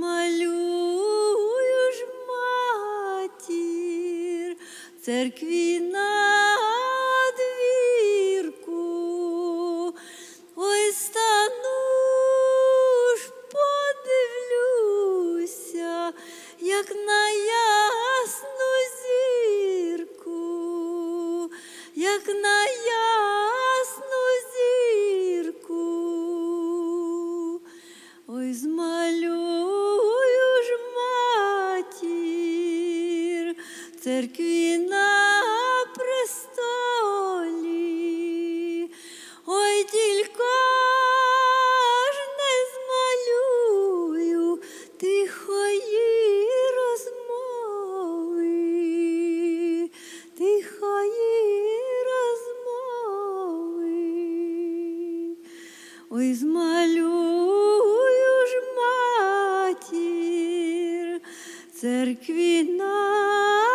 малюю ж матір. Церкві на двірку, ой стану ж подивлюся, як на ясну зірку, як на ясну церкві на престолі. Ой, тільки ж не змалюю тихої розмови, тихої розмови. Ой, змалюю ж матір церкві на